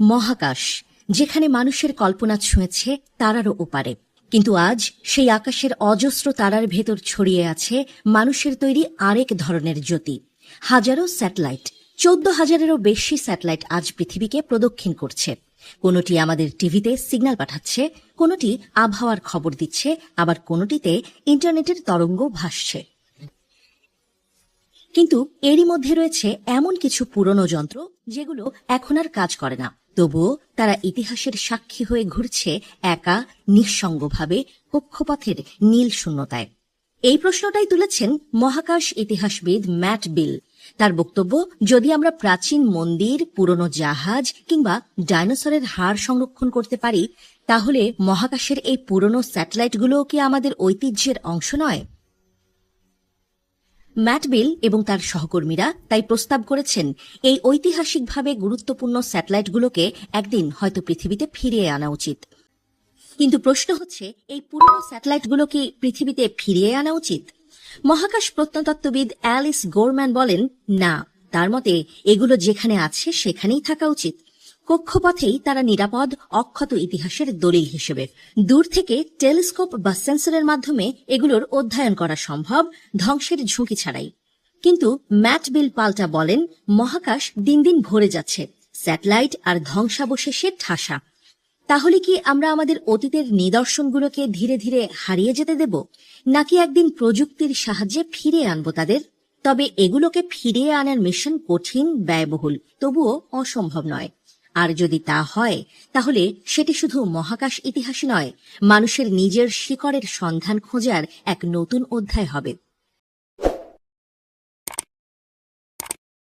মহাকাশ, যেখানে মানুষের কল্পনা ছুঁয়েছে তারারও ওপারে। কিন্তু আজ সেই আকাশের অজস্র তারার ভেতর ছড়িয়ে আছে মানুষের তৈরি আরেক ধরনের জ্যোতি। হাজারো স্যাটেলাইট, চোদ্দ হাজারেরও বেশি স্যাটেলাইট আজ পৃথিবীকে প্রদক্ষিণ করছে। কোনোটি আমাদের টিভিতে সিগন্যাল পাঠাচ্ছে, কোনোটি আবহাওয়ার খবর দিচ্ছে, আবার কোনোটিতে ইন্টারনেটের তরঙ্গ ভাসছে। কিন্তু এরই মধ্যে রয়েছে এমন কিছু পুরনো যন্ত্র যেগুলো এখন আর কাজ করে না। তবুও তারা ইতিহাসের সাক্ষী হয়ে ঘুরছে একা, নিঃসঙ্গভাবে কক্ষপথের নীল শূন্যতায়। এই প্রশ্নটাই তুলেছেন মহাকাশ ইতিহাসবিদ ম্যাট বিল। তার বক্তব্য, যদি আমরা প্রাচীন মন্দির, পুরনো জাহাজ কিংবা ডাইনোসরের হাড় সংরক্ষণ করতে পারি, তাহলে মহাকাশের এই পুরনো স্যাটেলাইটগুলোও কি আমাদের ঐতিহ্যের অংশ নয়? ম্যাটবিল এবং তার সহকর্মীরা তাই প্রস্তাব করেছেন, এই ঐতিহাসিকভাবে গুরুত্বপূর্ণ স্যাটেলাইটগুলোকে একদিন হয়তো পৃথিবীতে ফিরিয়ে আনা উচিত। কিন্তু প্রশ্ন হচ্ছে, এই পুরনো স্যাটেলাইটগুলো কি পৃথিবীতে ফিরিয়ে আনা উচিত? মহাকাশ প্রত্নতত্ত্ববিদ অ্যালিস গোরম্যান বলেন, না। তার মতে, এগুলো যেখানে আছে সেখানেই থাকা উচিত। কক্ষপথেই তারা নিরাপদ, অক্ষত ইতিহাসের দলিল হিসেবে। দূর থেকে টেলিস্কোপ বা সেন্সরের মাধ্যমে এগুলোর অধ্যয়ন করা সম্ভব, ধ্বংসের ঝুঁকি ছাড়াই। কিন্তু ম্যাট বিল পাল্টা বলেন, মহাকাশ দিন দিন ভরে যাচ্ছে, স্যাটেলাইট আর ধ্বংসাবশেষে ঠাসা। তাহলে কি আমরা আমাদের অতীতের নিদর্শনগুলোকে ধীরে ধীরে হারিয়ে যেতে দেব, নাকি একদিন প্রযুক্তির সাহায্যে ফিরে আনব তাদের? তবে এগুলোকে ফিরিয়ে আনার মিশন কঠিন, ব্যয়বহুল, তবুও অসম্ভব নয়। আর যদি তা হয়, তাহলে সেটি শুধু মহাকাশ ইতিহাস নয়, মানুষের নিজের শিকড়ের সন্ধান খোঁজার এক নতুন অধ্যায় হবে।